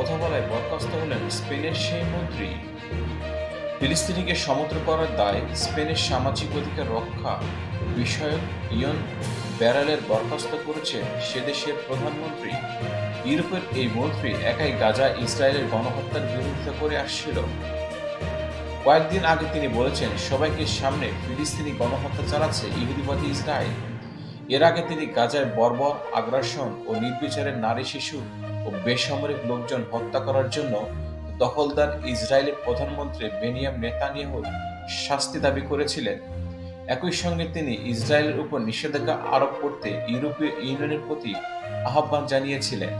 কথা বলায় বরখাস্ত হলেন স্পেনের সেই মন্ত্রী। ফিলিস্তিনিকে সমুদ্র করার দায় স্পেনের সামাজিক অধিকার রক্ষা বিষয়ক ইয়ন ব্যারালের বরখাস্ত করেছেন সে দেশের প্রধানমন্ত্রী। ইউরোপের এই মন্ত্রী একাই গাজা, ইসরায়েলের গণহত্যার বিরোধিতা করে আসছিল। কয়েকদিন আগে তিনি বলেছেন, সবাইকে সামনে ফিলিস্তিনি গণহত্যা চালাচ্ছে ইহুদিবাদী ইসরায়েল। এর আগে তিনি গাজায় বর্বর আগ্রাসন ও নির্বিচারের নারী শিশু ও বেসামরিক লোকজন হত্যা করার জন্য দখলদার ইসরায়েলের প্রধানমন্ত্রী বেনিয়াম নেতানিয়াহুর শাস্তি দাবি করেছিলেন। একই সঙ্গে তিনি ইসরায়েলের উপর নিষেধাজ্ঞা আরোপ করতে ইউরোপীয় ইউনিয়নের প্রতি আহ্বান জানিয়েছিলেন।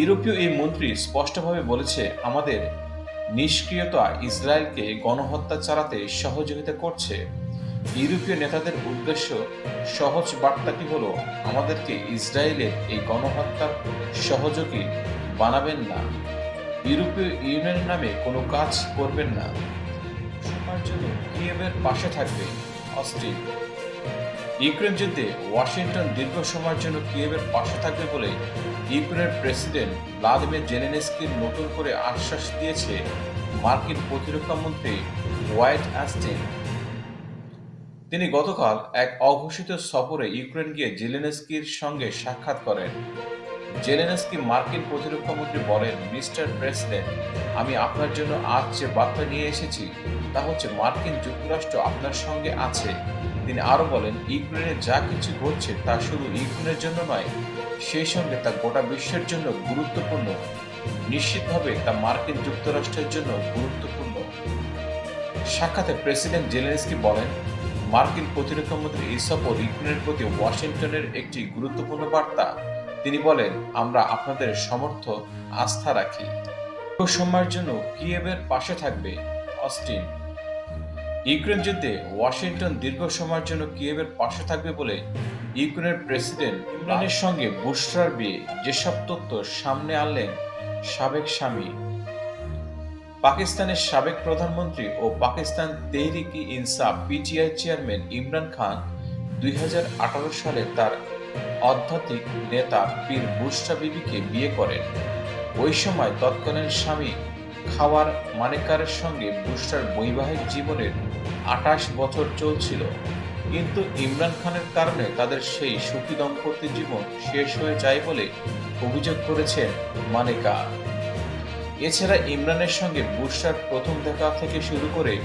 ইউরোপীয় এই মন্ত্রী স্পষ্টভাবে বলেছে, আমাদের নিষ্ক্রিয়তা ইসরায়েলকে গণহত্যা চালাতে সহযোগিতা করছে। ইউরোপীয় নেতাদের উদ্দেশ্য সহজ বার্তাটি হলো, আমাদেরকে ইসরায়েলের এই গণহত্যার সহযোগী বানাবেন না। ইউরোপীয় ইউনিয়নের নামে কোনো কাজ করবেন না। সময়ের জন্য কিয়েভের পাশে থাকবে অস্ট্রিন ইউক্রেন যুদ্ধে ওয়াশিংটন দীর্ঘ সময়ের জন্য কিয়েভের পাশে থাকবে বলে ইউক্রেনের প্রেসিডেন্ট ভ্লাদিমির জেলেনস্কির নতুন করে আশ্বাস দিয়েছে মার্কিন প্রতিরক্ষা মন্ত্রী হোয়াইট অ্যাস্টিন। তিনি গতকাল এক অঘোষিত সফরে ইউক্রেন গিয়ে জেলেনস্কির সঙ্গে সাক্ষাৎ করেন। জেলেনস্কি মার্কিন প্রতিরক্ষা মন্ত্রী বলেন, মিস্টার প্রেসিডেন্ট, আমি আপনার জন্য আজ যে বার্তা নিয়ে এসেছি, তা হচ্ছে মার্কিন যুক্তরাষ্ট্র আপনার সঙ্গে আছে। তিনি আরও বলেন, ইউক্রেনে যা কিছু ঘটছে তা শুধু ইউক্রেনের জন্য নয়, সেই সঙ্গে তা গোটা বিশ্বের জন্য গুরুত্বপূর্ণ। নিশ্চিতভাবে তা মার্কিন যুক্তরাষ্ট্রের জন্য গুরুত্বপূর্ণ। সাক্ষাতে প্রেসিডেন্ট জেলেনস্কি বলেন মার্কিন প্রতিরক্ষা মন্ত্রী এই সফর ইউক্রেনের প্রতি ওয়াশিংটনের একটি গুরুত্বপূর্ণ বার্তা। তিনি বলেন, আমরা আপনাদের সমর্থ, আস্থা রাখি। সময়ের জন্য কিয়েভের পাশে থাকবে অস্টিন। ইউক্রেন যুদ্ধে ওয়াশিংটন দীর্ঘ সময়ের জন্য কিয়েভের পাশে থাকবে বলে ইউক্রেনের প্রেসিডেন্ট ইমরানের সঙ্গে বুশরার বিয়ে। যেসব তথ্য সামনে আনলেন সাবেক স্বামী পাকিস্তানের সাবেক প্রধানমন্ত্রী ও পাকিস্তান তেহরিক ইনসাফ পিটিআই চেয়ারম্যান ইমরান খান দুই হাজার আঠারো সালে তার আধ্যাত্মিক নেতা পীর বুশরা বিবিকে বিয়ে করেন। ওই সময় তৎকালীন স্বামী খাওয়ার মানেকারের সঙ্গে বুশরার বৈবাহিক জীবনের আঠাশ বছর চলছিল। কিন্তু ইমরান খানের কারণে তাদের সেই সুখী দম্পতি জীবন শেষ হয়ে যায় বলে অভিযোগ করেছেন মানেকা। এছাড়া ইমরানের সঙ্গে বুশরার প্রথম দেখা থেকে শুরু করে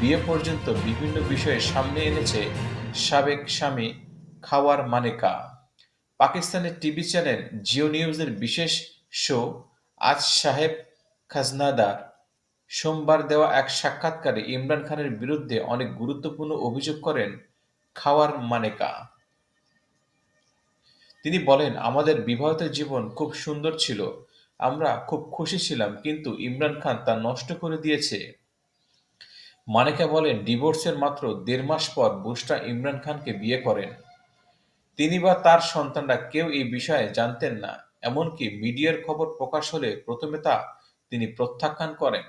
বিয়ে পর্যন্ত বিভিন্ন বিষয়ে সামনে এনেছে সাবেক স্বামী খাওয়ার মানেকা। পাকিস্তানের টিভি চ্যানেল জিও নিউজের বিশেষ শো, আজ সাহেব খাজনাদার। সোমবার দেওয়া এক সাক্ষাৎকারে ইমরান খানের বিরুদ্ধে অনেক গুরুত্বপূর্ণ অভিযোগ করেন খাওয়ার মানেকা। তিনি বলেন, আমাদের বিবাহিত জীবন খুব সুন্দর ছিল আমরা খুব খুশি ছিলাম, কিন্তু ইমরান খান তা নষ্ট করে দিয়েছে। মানেকা বলেন, ডিভোর্সের মাত্র দেড় মাস পর বুশরা ইমরান খানকে বিয়ে করেন। তিনি বা তার সন্তানরা কেউ এই বিষয়ে জানতেন না, এমনকি মিডিয়ার খবর প্রকাশ হলে প্রথমে তা তিনি প্রত্যাখ্যান করেন।